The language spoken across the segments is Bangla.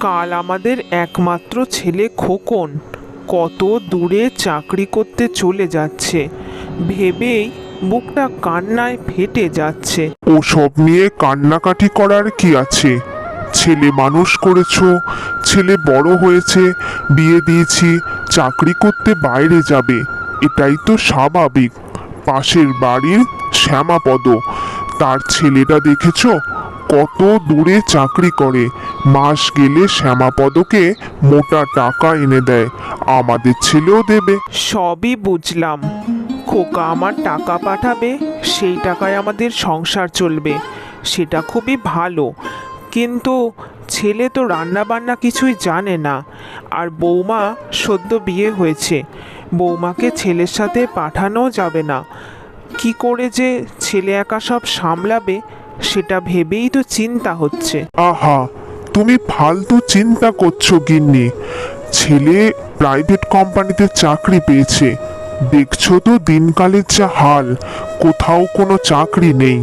কাল আমাদের একমাত্র ছেলে খোকন কত দূরে চাকরি করতে চলে যাচ্ছে। ভেবেই বুকটা কান্নায় ফেটে যাচ্ছে। ওসব নিয়ে কান্নাকাটি করার কি আছে? ছেলে মানুষ করেছ, ছেলে বড় হয়েছে, বিয়ে দিয়েছি, চাকরি করতে বাইরে যাবে। এটাই তো স্বাভাবিক। পাশের বাড়ির শ্যামাপদ তার ছেলেটা দেখেছ? কত দূরে চাকরি করে। মাস গেলে শ্যামাপদকে মোটা টাকা এনে দেয়। আমাদের ছেলেও দেবে। সবই বুঝলাম। খোকা আমার টাকা পাঠাবে, সেই টাকায় আমাদের সংসার চলবে। সেটা খুবই ভালো। কিন্তু ছেলে তো রান্না বান্না কিছুই জানে না। আর বৌমা সদ্য বিয়ে হয়েছে। বৌমাকে ছেলের সাথে পাঠানোও যাবে না। কি করে যে ছেলে একা সব সামলাবে সেটা ভেবেই তো চিন্তা হচ্ছে। আহা তুমি ফালতু চিন্তা করছ গিন্নি। ছেলে প্রাইভেট কোম্পানিতে চাকরি পেয়েছে। দেখছ তো দিনকালের যা হাল কোথাও কোনো চাকরি নেই।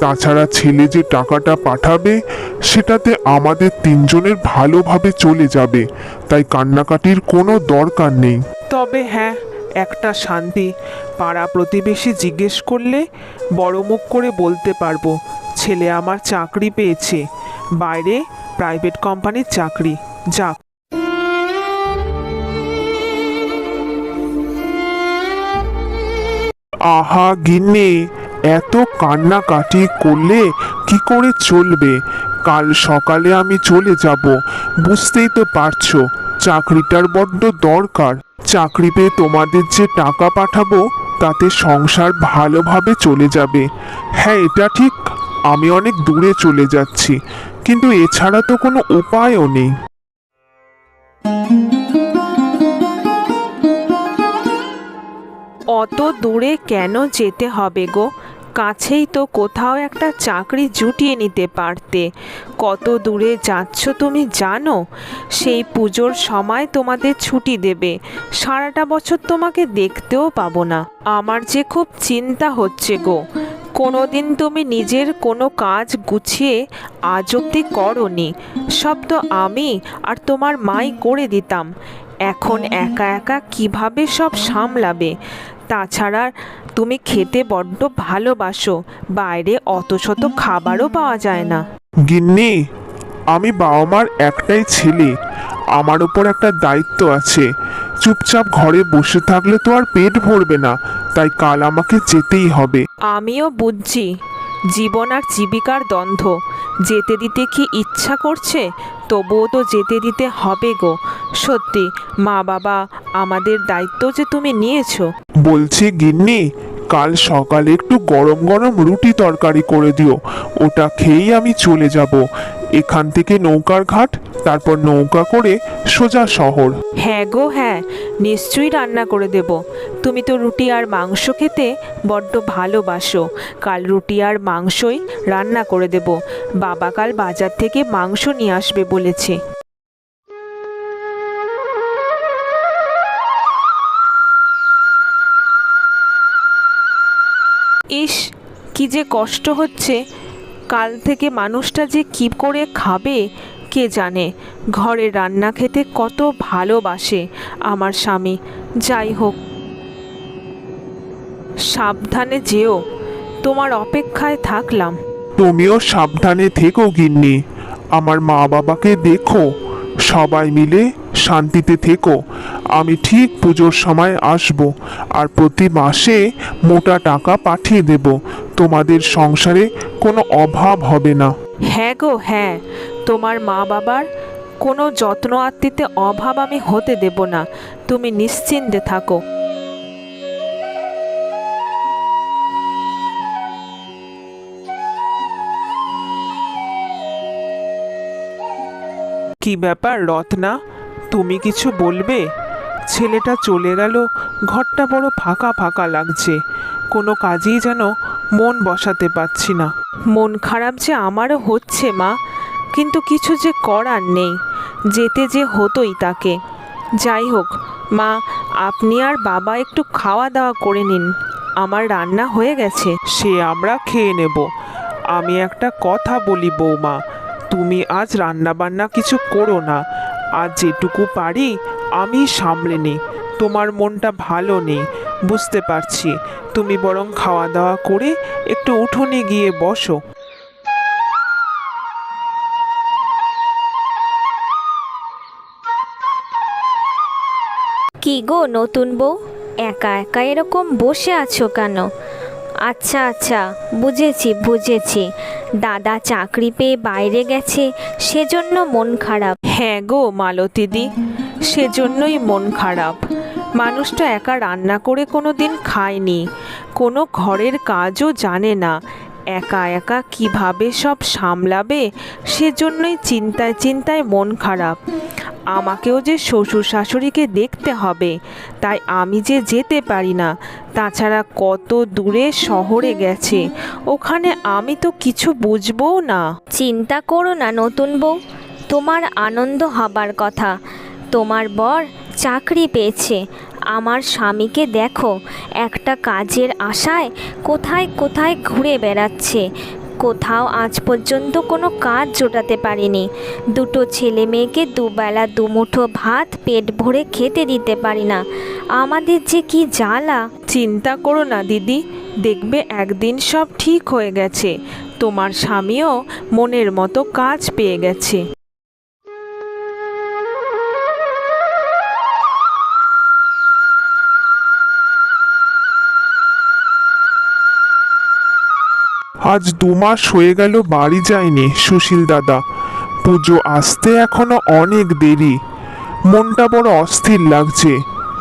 তাছাড়া ছেলে যে টাকাটা পাঠাবে সেটাতে আমাদের তিনজনের ভালোভাবে চলে যাবে। তাই কান্নাকাটির কোনো দরকার নেই। তবে হ্যাঁ একটা শান্তি। পাড়া প্রতিবেশী জিজ্ঞেস করলে, বড় মুখ করে বলতে পারব, ছেলে আমার চাকরি পেয়েছে। বাইরে প্রাইভেট কোম্পানির চাকরি। যাক। আহা গিন্নি, এত কান্নাকাটি করলে কি করে চলবে? কাল সকালে আমি চলে যাব, বুঝতেই তো পারছ, চাকরিটার বড্ড দরকার। চাকরি পেয়ে তোমাদের যে টাকা পাঠাবো, তাতে সংসার ভালোভাবে চলে যাবে। হ্যাঁ এটা ঠিক, আমি অনেক দূরে চলে যাচ্ছি, কিন্তু এছাড়া তো কোনো উপায়ও নেই। অত দূরে কেন যেতে হবে গো? কাছেই তো কোথাও একটা চাকরি জুটিয়ে নিতে পারতে। কত দূরে যাচ্ছ তুমি জানো? সেই পুজোর সময় তোমাদের ছুটি দেবে। সারাটা বছর তোমাকে দেখতেও পাবো না। আমার যে খুব চিন্তা হচ্ছে গো। কোনোদিন তুমি নিজের কোনো কাজ গুছিয়ে আজ অব্দি করনি। সব তো আমি আর তোমার মাই করে দিতাম। এখন একা একা কীভাবে সব সামলাবে? তাছাড়া তুমি খেতে বড্ড ভালোবাসো বাইরে অত শত খাবারও পাওয়া যায় না। গিন্নি আমি বাবা মার একটাই ছেলে। আমার ওপর একটা দায়িত্ব আছে। চুপচাপ ঘরে বসে থাকলে তো আর পেট ভরবে না তাই কাল আমাকে যেতেই হবে। আমিও বুঝছি জীবন আর জীবিকার দ্বন্দ্ব। যেতে দিতে কি ইচ্ছা করছে? তবুও তো যেতে দিতে হবে গো। সত্যি মা বাবা আমাদের দায়িত্ব যে তুমি নিয়েছো। বলছি গিন্নি কাল সকালে একটু গরম গরম রুটি তরকারি করে দিও। ওটা খেয়েই আমি চলে যাব। এখান থেকে নৌকার ঘাট তারপর নৌকা করে সোজা শহর। হ্যাঁ গো হ্যাঁ নিশ্চয়ই রান্না করে দেব। তুমি তো রুটি আর মাংস খেতে বড্ড ভালোবাসো। কাল রুটি আর মাংসই রান্না করে দেব। বাবা কাল বাজার থেকে মাংস নিয়ে আসবে বলেছে। ইস, কি যে কষ্ট হচ্ছে। কাল থেকে মানুষটা যে কি করে খাবে, কে জানে? ঘরে রান্না খেতে কত ভালোবাসে আমার স্বামী। যাই হোক, সাবধানে যেও, তোমার অপেক্ষায় থাকলাম। তুমিও সাবধানে থেকো, গিন্নি। আমার মা বাবাকে দেখো। সবাই মিলে শান্তিতে থেকো। আমি ঠিক পুজোর সময় আসব আর প্রতি মাসে মোটা টাকা পাঠিয়ে দেব। তোমাদের সংসারে কোনো অভাব হবে না। হ্যাঁ গো হ্যাঁ। তোমার মা বাবার কোনো যত্ন আত্মীতে অভাব আমি হতে দেব না। তুমি নিশ্চিন্তে থাকো। কি ব্যাপার রত্না? তুমি কিছু বলবে? ছেলেটা চলে গেল ঘরটা বড় ফাঁকা ফাঁকা লাগছে। কোনো কাজেই যেন মন বসাতে পারছি না। মন খারাপ যে আমারও হচ্ছে মা। কিন্তু কিছু যে করার নেই। যেতে যে হতোই তাকে। যাই হোক মা আপনি আর বাবা একটু খাওয়া দাওয়া করে নিন। আমার রান্না হয়ে গেছে। সে আমরা খেয়ে নেব। আমি একটা কথা বলি বৌমা। তুমি আজ রান্না বান্না কিছু করো না। আজ যেটুকু পারি, আমি সামলে নিই। তোমার মনটা ভালো নেই, বুঝতে পারছি। তুমি বরং খাওয়া দাওয়া করে একটু উঠোনে গিয়ে বসো। কি গো নতুন বউ? একা একা এরকম বসে আছো কেন? আচ্ছা আচ্ছা বুঝেছি বুঝেছি। দাদা চাকরি পেয়ে বাইরে গেছে, সেজন্য মন খারাপ। হ্যাঁ গো মালতীদি, সেজন্যই মন খারাপ। মানুষটা একা রান্না করে কোনো দিন খায়নি, কোনো ঘরের কাজও জানে না। একা একা কীভাবে সব সামলাবে সেজন্যই চিন্তায় চিন্তায় মন খারাপ। আমাকেও যে শ্বশুর শাশুড়িকে দেখতে হবে, তাই আমি যে যেতে পারি না, তাছাড়া কত দূরে শহরে গেছে, ওখানে আমি তো কিছু বুঝব না। চিন্তা করো না নতুন বউ, তোমার আনন্দ হবার কথা। তোমার বর চাকরি পেয়েছে আমার স্বামীকে দেখো, একটা কাজের আশায় কোথায় কোথায় ঘুরে বেড়াচ্ছে। কোথাও আজ পর্যন্ত কোনো কাজ জোটাতে পারিনি। দুটো ছেলে মেয়েকে দুবেলা দুমুঠো ভাত পেট ভরে খেতে দিতে পারি না। আমাদের যে কি জ্বালা। চিন্তা করো না, দিদি। দেখবে একদিন সব ঠিক হয়ে গেছে। তোমার স্বামীও মনের মতো কাজ পেয়ে গেছে। আজ দু মাস হয়ে গেল বাড়ি যায়নি সুশীল দাদা। পুজো আসতে এখনও অনেক দেরি। মনটা বড় অস্থির লাগছে।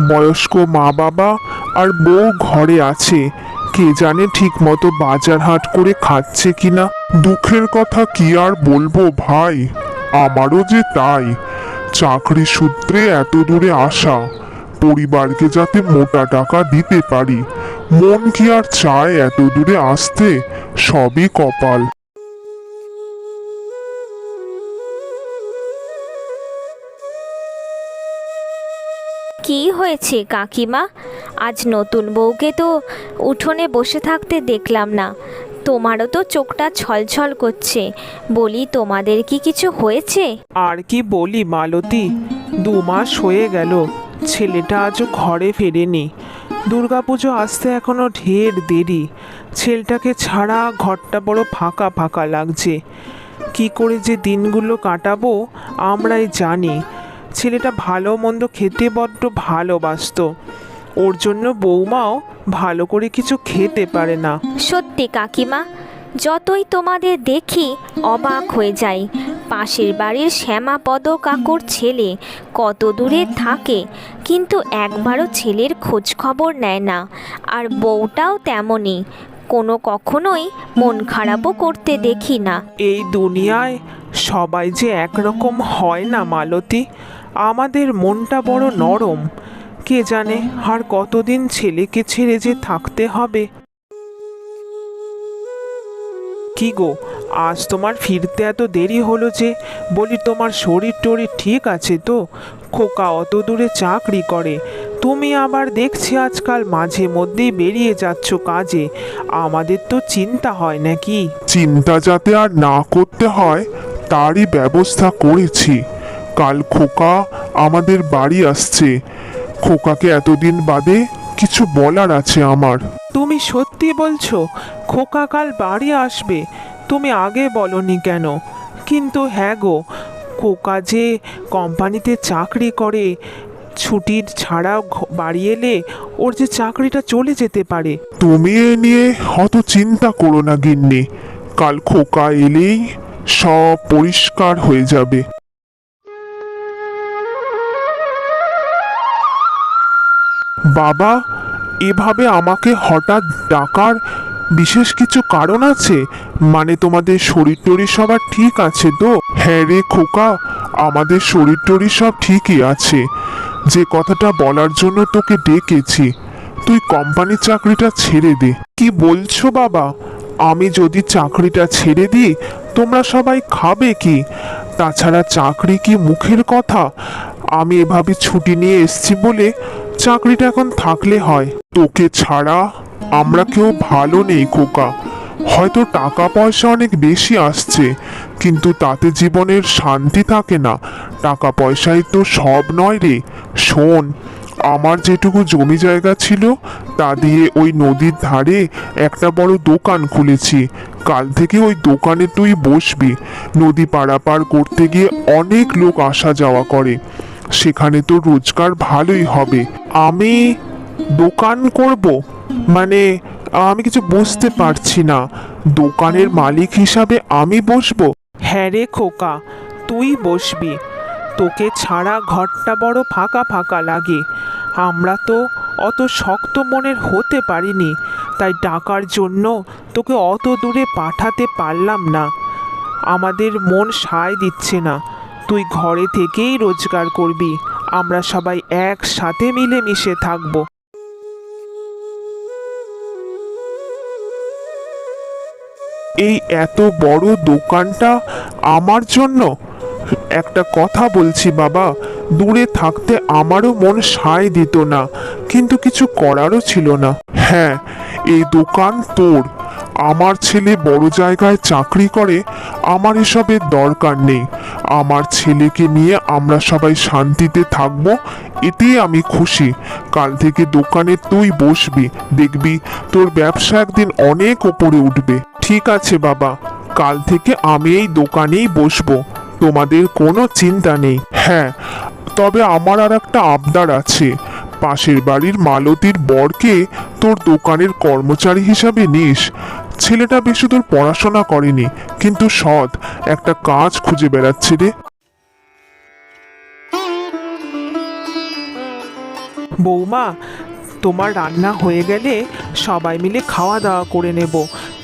বয়স্ক মা বাবা আর বউ ঘরে আছে। কে জানে ঠিক মতো বাজার হাট করে খাচ্ছে কিনা। দুঃখের কথা কি আর বলব ভাই? আমারও যে তাই। চাকরি সূত্রে এত দূরে আসা। পরিবারকে যাতে মোটা টাকা দিতে পারি। মন কি আর চায় এত দূরে আসতে? সবই কপাল। কি হয়েছে কাকিমা? আজ নতুন বউকে তো উঠোনে বসে থাকতে দেখলাম না। তোমারও তো চোখটা ছলছল করছে। বলি তোমাদের কি কিছু হয়েছে? আর কি বলি মালতী? দু মাস হয়ে গেল। ছেলেটা আজও ঘরে ফেরেনি। দুর্গাপুজো আসতে এখনও ঢের দেরি। ছেলেটাকে ছাড়া ঘরটা বড় ফাঁকা ফাঁকা লাগছে। কি করে যে দিনগুলো কাটাবো, আমরাই জানি। ছেলেটা ভালো মন্দ খেতে বড্ড ভালোবাসতো। ওর জন্য বৌমাও ভালো করে কিছু খেতে পারে না। সত্যি কাকিমা যতই তোমাদের দেখি অবাক হয়ে যাই। পাশের বাড়ির শ্যামাপদ কাকুর ছেলে কত দূরে থাকে, কিন্তু একবারও ছেলের খোঁজ খবর নেয় না, আর বউটাও তেমনই। কোনো কখনোই মন খারাপও করতে দেখি না। এই দুনিয়ায় সবাই যে একরকম হয় না, মালতী। আমাদের মনটা বড় নরম। কে জানে আর কতদিন ছেলেকে ছেড়ে যে থাকতে হবে। কি গো আজ তোমার ফিরতে এত দেরি হলো যে বলি তোমার শরীর টরীর ঠিক আছে তো? খোকা অত দূরে চাকরি করে। তুমি আবার দেখছি আজকাল মাঝে মধ্যেই বেরিয়ে যাচ্ছ কাজে। আমাদের তো চিন্তা হয় নাকি? চিন্তা যাতে আর না করতে হয় তারই ব্যবস্থা করেছি। কাল খোকা আমাদের বাড়ি আসছে। খোকাকে এতদিন বাদে কিছু বলার আছে আমার। তুমি সত্যি বলছো? খোকা কাল বাড়ি আসবে। তুমি আগে বলনি কেন? কিন্তু হ্যাঁ গো, খোকা যে কোম্পানিতে চাকরি করে, ছুটির ছাড়াও বাড়ি এলে ওর যে চাকরিটা চলে যেতে পারে। তুমি এ নিয়ে অত চিন্তা করো না গিন্নি। কাল খোকা এলেই সব পরিষ্কার হয়ে যাবে। বাবা এভাবে আমাকে হঠাৎ ডাকার বিশেষ কিছু কারণ আছে? মানে তোমাদের শরীর টরীর সবার ঠিক আছে তো? হ্যাঁ রে খোকা, আমাদের শরীর টরীর সব ঠিকই আছে। যে কথাটা বলার জন্য তোকে ডেকেছি। তুই কোম্পানির চাকরিটা ছেড়ে দে। কি বলছো বাবা? আমি যদি চাকরিটা ছেড়ে দিই, তোমরা সবাই খাবে কি? তাছাড়া চাকরি কি মুখের কথা? আমি এভাবে ছুটি নিয়ে এসছি বলে চাকরিটা এখন থাকলে হয়। তোকে ছাড়া আমরা কেউ ভালো নেই, খোকা। হয়তো টাকা পয়সা অনেক বেশি আসছে, কিন্তু তাতে জীবনের শান্তি থাকে না। টাকা পয়সাই তো সব নয় রে। শোন, আমার যেটুকু জমি জায়গা ছিল, তা দিয়ে ওই নদীর ধারে একটা বড় দোকান খুলেছি। কাল থেকে ওই দোকানে তুই বসবি। নদী পারাপার করতে গিয়ে অনেক লোক আসা যাওয়া করে। সেখানে তো রোজগার ভালোই হবে। আমি দোকান করব? মানে আমি কিছু বুঝতে পারছি না। দোকানের মালিক হিসাবে আমি বসবো? হ্যাঁ রে খোকা, তুই বসবি। তোকে ছাড়া ঘরটা বড় ফাঁকা ফাঁকা লাগে। আমরা তো অত শক্ত মনের হতে পারিনি, তাই ডাকার জন্য তোকে অত দূরে পাঠাতে পারলাম না। আমাদের মন সায় দিচ্ছে না। তুই ঘরে থেকেই রোজগার করবি। আমরা সবাই একসাথে মিলেমিশে থাকব। এই এত বড় দোকানটা আমার জন্য? একটা কথা বলছি বাবা, দূরে থাকতে আমারও মন সায় দিত না, কিন্তু কিছু করারও ছিল না। হ্যাঁ এই দোকান তোর। আমার ছেলে বড় জায়গায় চাকরি করে, আমার এসবের দরকার নেই। আমার ছেলেকে নিয়ে আমরা সবাই শান্তিতে থাকব, এতেই আমি খুশি। কাল থেকে দোকানে তুই বসবি, দেখবি তোর ব্যবসা একদিন অনেক ওপরে উঠবে। ঠিক আছে বাবা, কাল থেকে আমি এই দোকানেই বসবো, তোমাদের কোনো চিন্তা নেই। হ্যাঁ তবে আমার আর একটা আবদার আছে। পাশের বাড়ির মালতীর বরকে তোর দোকানের কর্মচারী হিসাবে নিস। ছেলেটা বেশি তোর পড়াশোনা করেনি কিন্তু সৎ একটা কাজ খুঁজে বেড়াচ্ছে রে। বৌমা তোমার রান্না হয়ে গেলে সবাই মিলে খাওয়া দাওয়া করে নেব।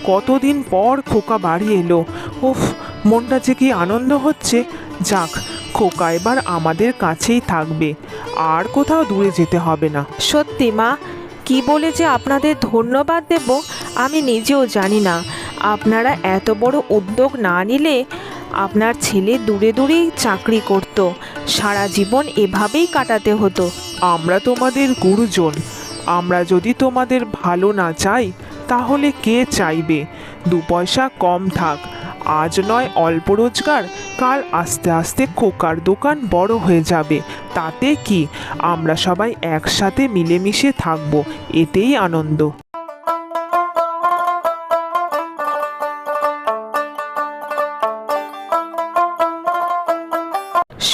কতদিন পর খোকা বাড়ি এলো। উফ মনটা যে কি আনন্দ হচ্ছে। যাক খোকা এবার আমাদের কাছেই থাকবে। আর কোথাও দূরে যেতে হবে না। সত্যি মা কি বলে যে আপনাদের ধন্যবাদ দেব আমি নিজেও জানি না। আপনারা এত বড় উদ্যোগ না নিলে আপনার ছেলে দূরে দূরেই চাকরি করত। সারা জীবন এভাবেই কাটাতে হতো। আমরা তোমাদের গুরুজন। আমরা যদি তোমাদের ভালো না চাই, তাহলে কে চাইবে? দু পয়সা কম থাক। আজ নয় অল্প রোজগার, কাল আস্তে আস্তে খোকার দোকান বড় হয়ে যাবে। তাতে কি? আমরা সবাই একসাথে মিলেমিশে থাকব। এতেই আনন্দ।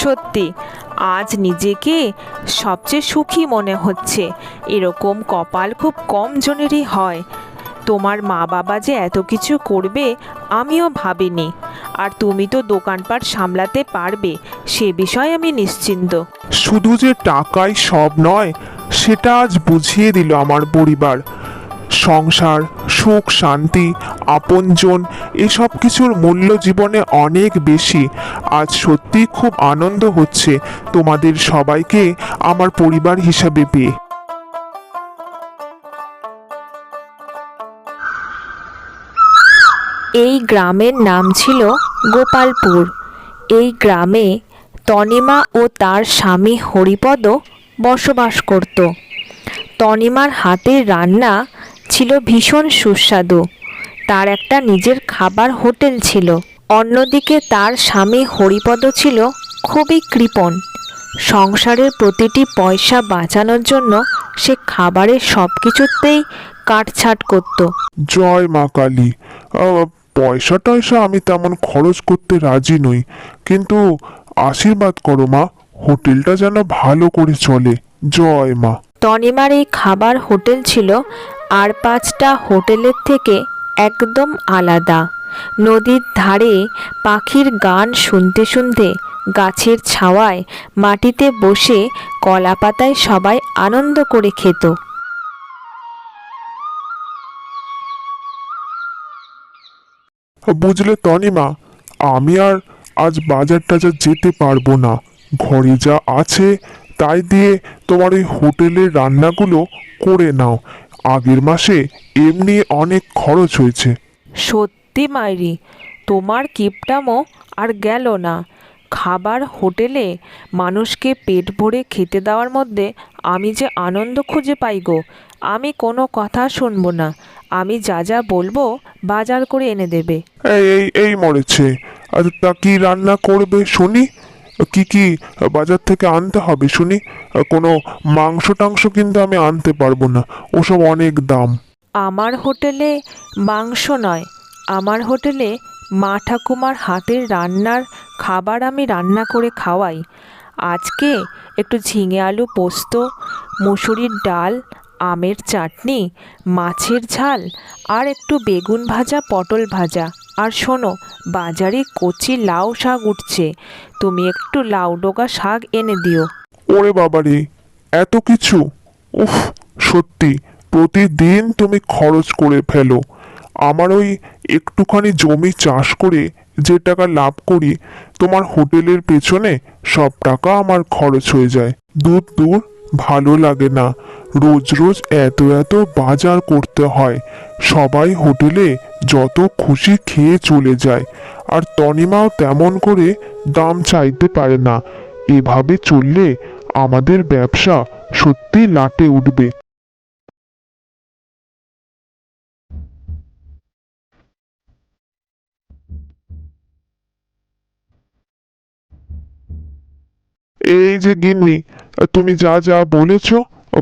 সত্যি। আজ নিজেকে সবচেয়ে সুখী মনে হচ্ছে। এরকম কপাল খুব কম জনেরই হয়। তোমার মা বাবা যে এত কিছু করবে, আমিও ভাবিনি। আর তুমি তো দোকানপাট সামলাতে পারবে, সে বিষয়ে আমি নিশ্চিন্ত। শুধু যে টাকাই সব নয়, সেটা আজ বুঝিয়ে দিল আমার পরিবার। সংসার, সুখ, শান্তি, আপনজন এসব কিছুর মূল্য জীবনে অনেক বেশি। আজ সত্যি খুব আনন্দ হচ্ছে তোমাদের সবাইকে আমার পরিবার হিসাবে পেয়ে। এই গ্রামের নাম ছিল গোপালপুর। এই গ্রামে তনিমা ও তার স্বামী হরিপদ বসবাস করত। তনিমার হাতের রান্না ছিল ভীষণ সুস্বাদু। তার একটা নিজের খাবার হোটেল ছিল। অন্যদিকে তার স্বামী হরিপদ ছিল খুবই কৃপণ। সংসারের প্রতিটি পয়সা বাঁচানোর জন্য সে খাবারের সব কিছুতেই কাটছাট করতো। জয় মা কালী। পয়সা টয়সা আমি তেমন খরচ করতে রাজি নই। কিন্তু আশীর্বাদ করো মা, হোটেলটা যেন ভালো করে চলে। জয় মা। তনিমার এই খাবার হোটেল ছিল আর পাঁচটা হোটেলের থেকে একদম আলাদা। নদীর ধারে পাখির গান শুনতে শুনতে, গাছের ছাওয়ায় মাটিতে বসে কলা পাতায় সবাই আনন্দ করে খেত। বুঝলে তনিমা, আমি আর আজ বাজার টাজার যেতে পারব না। ঘরে যা আছে তাই দিয়ে তোমার ওই হোটেলের রান্নাগুলো করে নাও। আগের মাসে এমনি অনেক খরচ হয়েছে। সত্যি মাইরি তোমার কিপটামো আর গেল না। খাবার হোটেলে মানুষকে পেট ভরে খেতে দেওয়ার মধ্যে আমি যে আনন্দ খুঁজে পাই গো আমি কোনো কথা শুনব না। আমি যা যা বলব বাজার করে এনে দেবে। এই এই এই মরেছে। আর তা কি রান্না করবে শুনি? কি কি বাজার থেকে আনতে হবে শুনি? কোনো মাংস টাংস কিন্তু আমি আনতে পারব না। ওসব অনেক দাম। আমার হোটেলে মাংস নয়। আমার হোটেলে মা ঠাকুমার হাতের রান্নার খাবার আমি রান্না করে খাওয়াই। আজকে একটু ঝিঙে আলু পোস্ত, মুসুরির ডাল, আমের চাটনি, মাছের ঝাল আর একটু বেগুন ভাজা, পটল ভাজা। আর শোনো, বাজারে কচি লাউ শাক উঠছে। তুমি একটু লাউ ডোকা শাক এনে দিও। ওরে বাবারে, এত কিছু? উফ, সত্যি, প্রতিদিন তুমি খরচ করে ফেলো। আমার ওই একটুখানি জমি চাষ করে যে টাকা লাভ করি, তোমার হোটেলের পেছনে সব টাকা আমার খরচ হয়ে যায়। দূর দূর, ভালো লাগে না। রোজ রোজ এত এত বাজার করতে হয়। সবাই হোটেলে যত খুশি খেয়ে চলে যায়, আর তনিমাও তেমন করে দাম চাইতে পারে না। এভাবে চললে আমাদের ব্যবসা সত্যি লাটে উঠবে। এই যে গিন্নি, তুমি যা যা বলেছ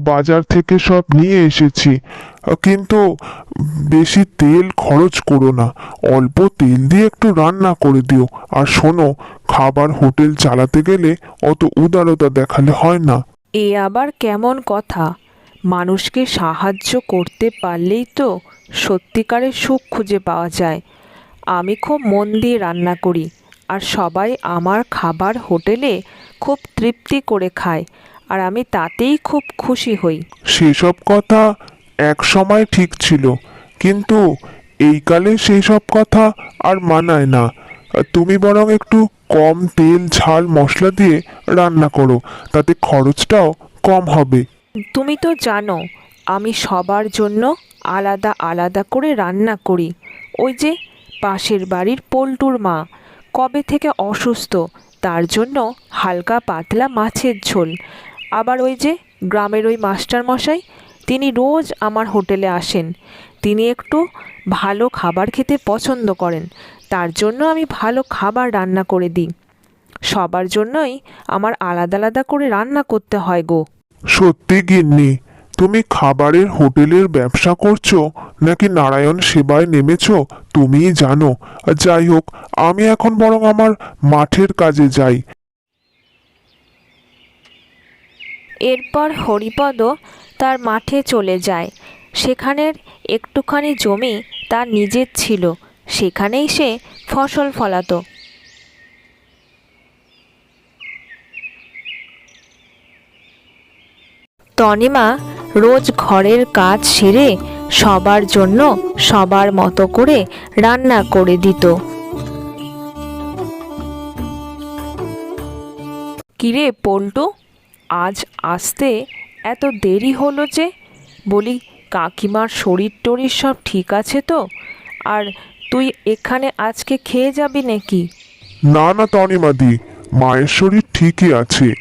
বাজার থেকে সব নিয়ে এসেছি। কিন্তু বেশি তেল খরচ করো না। অল্প তেল দিয়ে একটু রান্না করে দিও। আর শোনো, খাবার হোটেল চালাতে গেলে অত উদারতা দেখালে হয় না। এ আবার কেমন কথা? মানুষকে সাহায্য করতে পারলেই তো সত্যিকারের সুখ খুঁজে পাওয়া যায়। আমি খুব মন দিয়ে রান্না করি, আর সবাই আমার খাবার হোটেলে খুব তৃপ্তি করে খায়। আর আমি তাতেই খুব খুশি হই। সেসব কথা এক সময় ঠিক ছিল কিন্তু এই কালে সেই সব কথা আর মানায় না। তুমি বরং একটু কম তেল ঝাল মশলা দিয়ে রান্না করো তাতে খরচটাও কম হবে। তুমি তো জানো আমি সবার জন্য আলাদা আলাদা করে রান্না করি। ওই যে পাশের বাড়ির পল্টুর মা কবে থেকে অসুস্থ তার জন্য হালকা পাতলা মাছের ঝোল। আবার ওই যে গ্রামের ওই মাস্টার মশাই তিনি রোজ আমার হোটেলে আসেন। তিনি একটু ভালো খাবার খেতে পছন্দ করেন, তার জন্য আমি ভালো খাবার রান্না করে দিই। সবার জন্যই আমার আলাদা আলাদা করে রান্না করতে হয় গো। সত্যি গিন্নি, তুমি খাবারের হোটেলের ব্যবসা করছ নাকি নারায়ণ সেবায় নেমেছো? তুমিই জানো। যাই হোক, আমি এখন বরং আমার মাঠের কাজে যাই। এরপর হরিপদ তার মাঠে চলে যায়। সেখানের একটুখানি জমি তার নিজের ছিল, সেখানেই সে ফসল ফলাতো। তনিমা রোজ ঘরের কাজ সেরে সবার জন্য সবার মতো করে রান্না করে দিত। কিরে, পল্টু আজ আসতে এত দেরি হলো যে? বলি কাকিমার শরীর টরীর সব ঠিক আছে তো? আর তুই এখানে আজকে খেয়ে যাবি নাকি? না না তনিমাদি মায়ের শরীর ঠিকই আছে।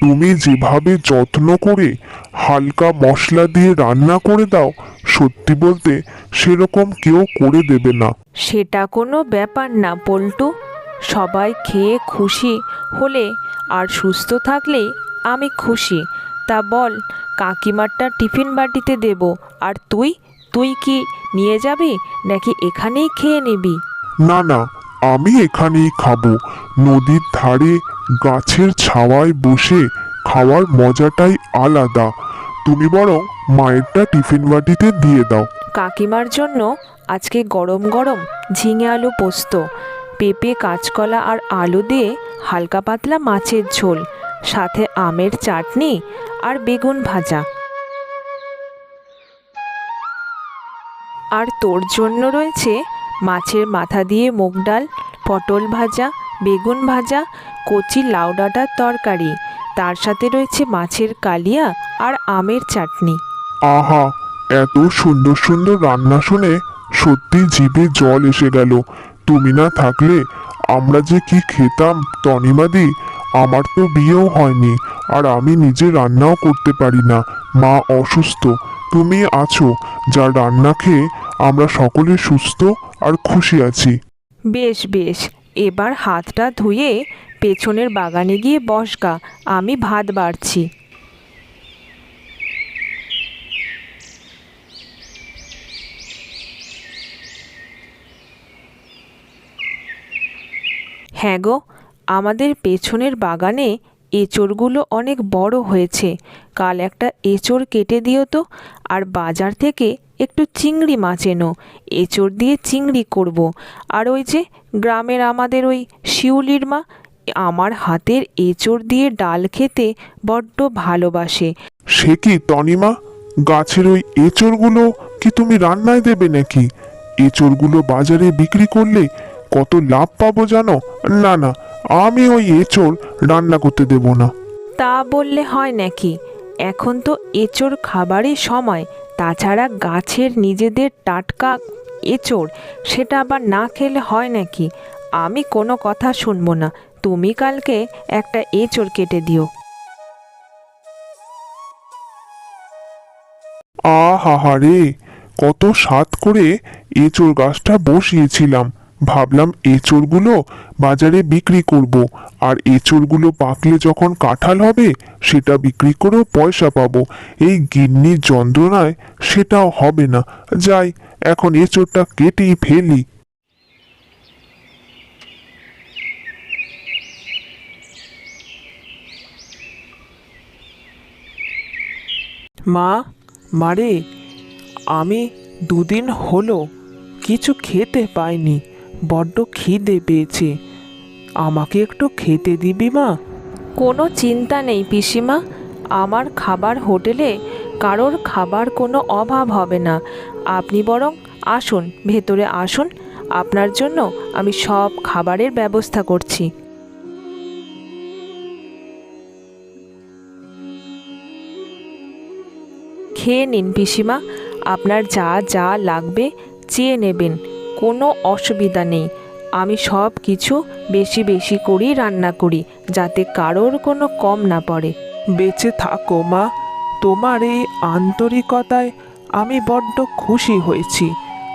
তুমি যেভাবে যত্ন করে হালকা মশলা দিয়ে রান্না করে দাও সত্যি বলতে সেরকম কেউ করে দেবে না। সেটা কোনো ব্যাপার না পল্টু। সবাই খেয়ে খুশি হলে আর সুস্থ থাকলেই আমি খুশি। তা বল কাকিমারটা টিফিন বাটিতে দেব। আর তুই? তুই কি নিয়ে যাবি? নাকি এখানেই খেয়ে নিবি? না না আমি এখানেই খাব। নদীর ধারে গাছের ছাওয়ায় বসে খাওয়ার মজাটাই আলাদা। তুমি বরং মায়েরটা টিফিন বাটিতে দিয়ে দাও। কাকিমার জন্য আজকে গরম গরম ঝিঙে আলু পোস্ত। পেঁপে কাঁচকলা আর আলু দিয়ে হালকা পাতলা মাছের ঝোল। সাথে আমের চাটনি আর বেগুন ভাজা। আর তোর জন্য রয়েছে মাছের মাথা দিয়ে মুগ ডাল, পটল ভাজা, বেগুন ভাজা, কচি লাউ ডাঁটার তরকারি। তার সাথে রয়েছে মাছের কালিয়া আর আমের চাটনি। আহা, এত সুন্দর সুন্দর রান্না শুনে সত্যি জিভে জল এসে গেল। তুমি না থাকলে আমরা যে কি খেতাম তনিমাদি আমার তো বিয়েও হয়নি, আর আমি নিজে রান্নাও করতে পারি না। মা অসুস্থ। তুমি আছো, যা রান্না খেয়ে আমরা সকলে সুস্থ আর খুশি আছি। বেশ বেশ। এবার হাতটা ধুয়ে পেছনের বাগানে গিয়ে বসগা আমি ভাত বাড়ছি। হ্যাঁ গো আমাদের পেছনের বাগানে এঁচড়গুলো অনেক বড় হয়েছে। কাল একটা এঁচড় কেটে দিও তো, আর বাজার থেকে একটু চিংড়ি মাছ এনো। এঁচড় দিয়ে চিংড়ি করব। আর ওই যে গ্রামের আমাদের ওই শিউলির মা, আমার হাতের এঁচড় দিয়ে ডাল খেতে বড্ড ভালোবাসে। সে কি তনিমা গাছের ওই এঁচড়গুলো কি তুমি রান্নায় দেবে নাকি? এঁচড়গুলো বাজারে বিক্রি করলে কত লাভ পাবো জানো? না না আমি ওই এঁচড় রান্না করতে দেব না। তা বললে হয় নাকি? এখন তো এঁচড় খাবারই সময়। তাছাড়া গাছের নিজেদের টাটকা এঁচড় সেটা আবার না খেলে হয় নাকি? আমি কোনো কথা শুনব না। তুমি কালকে একটা এঁচড় কেটে দিও। আহা রে কত স্বাদ করে এঁচড় গাছটা বসিয়েছিলাম। ভাবলাম এঁচড়গুলো বাজারে বিক্রি করব। আর এঁচড়গুলো পাকলে যখন কাঁঠাল হবে, সেটা বিক্রি করেও পয়সা পাবো। এই গিন্নির যন্ত্রণায় সেটাও হবে না। যাই, এখন এঁচড়টা কেটেই ফেলি। মা, মারে, আমি দুদিন হলো কিছু খেতে পাইনি। বড্ড খিদে পেয়েছে। আমাকে একটু খেতে দিবি মা? কোনো চিন্তা নেই পিসিমা। আমার খাবার হোটেলে কারোর খাবার কোনো অভাব হবে না। আপনি বরং আসুন, ভেতরে আসুন। আপনার জন্য আমি সব খাবারের ব্যবস্থা করছি। খেয়ে নিন পিসিমা। আপনার যা যা লাগবে চেয়ে নেবেন। কোনো অসুবিধা নেই। আমি সব কিছু বেশি বেশি করেই রান্না করি যাতে কারোর কোনো কম না পড়ে। বেঁচে থাকো মা। তোমার এই আন্তরিকতায় আমি বড্ড খুশি হয়েছি।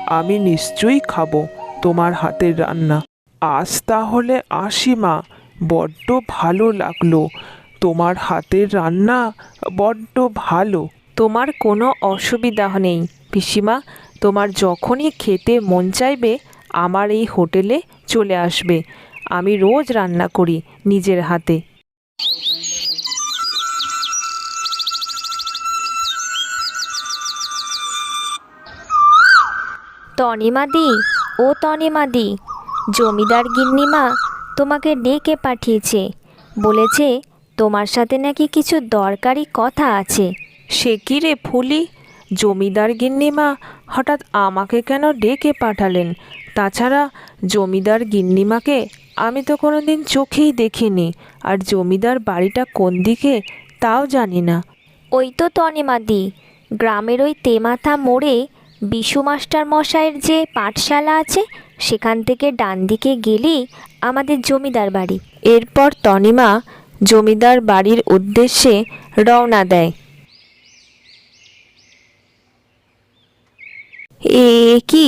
আমি নিশ্চয়ই খাব তোমার হাতের রান্না। আজ তাহলে আসি মা। বড্ড ভালো লাগল। তোমার হাতের রান্না বড্ড ভালো। তোমার কোনো অসুবিধা নেই পিসিমা। তোমার যখনই খেতে মন চাইবে আমার এই হোটেলে চলে আসবে। আমি রোজ রান্না করি নিজের হাতে। তনিমাদি ও তনিমাদি জমিদার গিন্নিমা তোমাকে ডেকে পাঠিয়েছে। বলেছে তোমার সাথে নাকি কিছু দরকারি কথা আছে। সে কি রে ফুলি? জমিদার গিন্নিমা হঠাৎ আমাকে কেন ডেকে পাঠালেন? তাছাড়া জমিদার গিন্নিমাকে আমি তো কোনো দিন চোখেই দেখিনি আর জমিদার বাড়িটা কোন দিকে তাও জানি না। ওই তো তনিমাদি গ্রামের ওই তেমাথা মোড়ে বিশু মাস্টার মশাইয়ের যে পাঠশালা আছে সেখান থেকে ডান দিকে গেলেই আমাদের জমিদার বাড়ি। এরপর তনিমা জমিদার বাড়ির উদ্দেশ্যে রওনা দেয়। এ কি?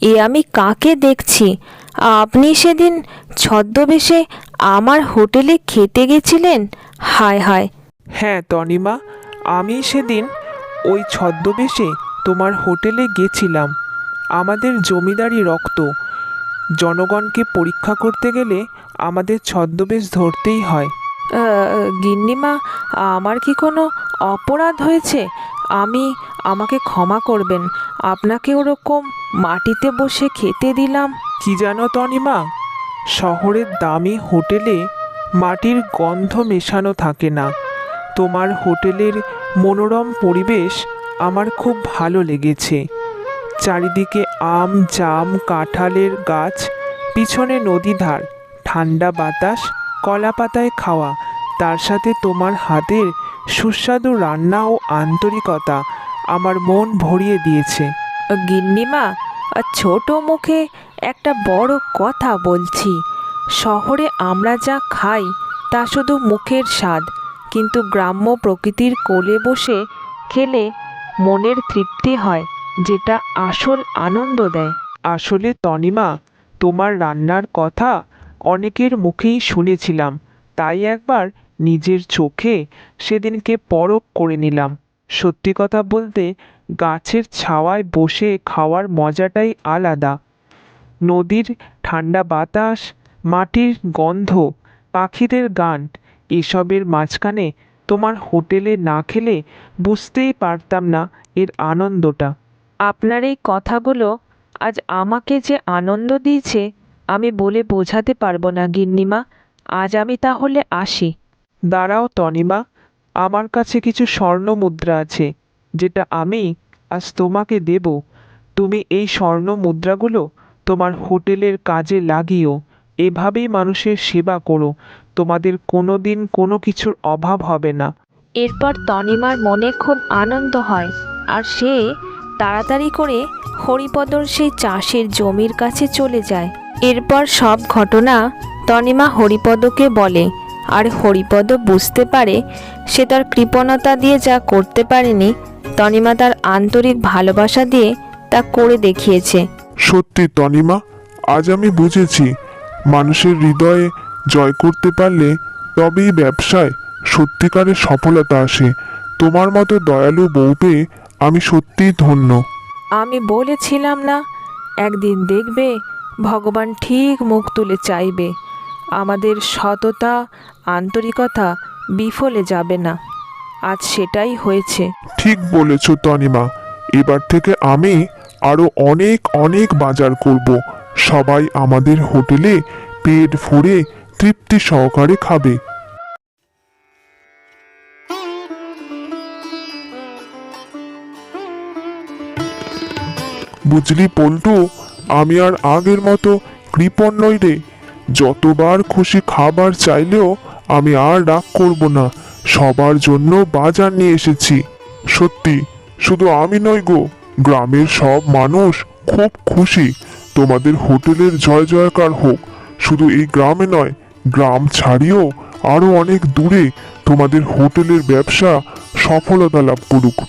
এ আমি কাকে দেখছি? আপনি সেদিন ছদ্মবেশে আমার হোটেলে খেতে গেছিলেন? হায় হায়। হ্যাঁ তনিমা আমি সেদিন ওই ছদ্মবেশে তোমার হোটেলে গেছিলাম। আমাদের জমিদারি রক্ত। জনগণকে পরীক্ষা করতে গেলে আমাদের ছদ্মবেশ ধরতেই হয়। গিন্নিমা আমার কি কোনো অপরাধ হয়েছে? আমি আমাকে ক্ষমা করবেন। আপনাকে ওরকম মাটিতে বসে খেতে দিলাম। কি জানো তনিমা? শহরের দামি হোটেলে মাটির গন্ধ মেশানো থাকে না। তোমার হোটেলের মনোরম পরিবেশ আমার খুব ভালো লেগেছে। চারিদিকে আম, জাম, কাঁঠালের গাছ, পিছনে নদীধার ঠান্ডা বাতাস, কলা পাতায় খাওয়া, তার সাথে তোমার হাতের সুস্বাদু রান্না ও আন্তরিকতা আমার মন ভরিয়ে দিয়েছে। গিন্নিমা ছোট মুখে একটা বড় কথা বলছি। শহরে আমরা যা খাই তা শুধু মুখের স্বাদ কিন্তু গ্রাম্য প্রকৃতির কোলে বসে খেলে মনের তৃপ্তি হয় যেটা আসল আনন্দ দেয়। আসলে তনিমা তোমার রান্নার কথা অনেকের মুখেই শুনেছিলাম তাই একবার নিজের চোখে সেদিনকে পরখ করে নিলাম। সত্যি কথা বলতে গাছের ছাওয়ায় বসে খাওয়ার মজাটাই আলাদা। নদীর ঠান্ডা বাতাস মাটির গন্ধ পাখিদের গান এসবের মাঝখানে তোমার হোটেলে না খেলে বুঝতেই পারতাম না এর আনন্দটা। আপনার এই কথাগুলো আজ আমাকে যে আনন্দ দিয়েছে আমি বলে বোঝাতে পারব না গিন্নিমা। আজ আমি তাহলে আসি। দাঁড়াও তনিমা আমার কাছে কিছু স্বর্ণ মুদ্রা আছে, যেটা আমি আজ তোমাকে দেব। তুমি এই স্বর্ণ মুদ্রাগুলো তোমার হোটেলের কাজে লাগিও। এভাবেই মানুষের সেবা করো। তোমাদের কোনো দিন কোনো কিছুর অভাব হবে না। এরপর তনিমার মনে খুব আনন্দ হয় আর সে তাড়াতাড়ি করে হরিপদর সেই চাষের জমির কাছে চলে যায়। এরপর সব ঘটনা তনিমা হরিপদকে বলে। আর হরিপদ বুঝতে পারে সে তার কৃপণতা দিয়ে যা করতে পারেনি তনিমা তার আন্তরিক ভালোবাসা দিয়ে তা করে দেখিয়েছে। সত্যি তনিমা আজ আমি বুঝেছি মানুষের হৃদয়ে জয় করতে পারলে তবেই ব্যবসায় সত্যিকারের সফলতা আসে। তোমার মতো দয়ালু বউ পেয়ে আমি সত্যিই ধন্য। আমি বলেছিলাম না একদিন দেখবে ভগবান ঠিক মুখ তুলে চাইবে। আমাদের সততা, আন্তরিকতা বিফলে যাবে না। আজ সেটাই হয়েছে। ঠিক বলেছ, তনিমা। এবার থেকে আমি আরও অনেক অনেক বাজার করব। সবাই আমাদের হোটেলে পেট ভরে তৃপ্তি সহকারে খাবে। বুঝলি পল্টু, আমি আর আগের মতো কৃপণ নই রে। যতবার খুশি খাবার চাইলেও আমি আর রাগ করব না। সবার জন্য বাজার নিয়ে এসেছি। সত্যি, শুধু আমি নই গো। গ্রামের সব মানুষ খুব খুশি। তোমাদের হোটেলের জয় জয়কার হোক। শুধু এই গ্রামে নয়, গ্রাম ছাড়িয়েও আরও অনেক দূরে তোমাদের হোটেলের ব্যবসা সফলতা লাভ করুক।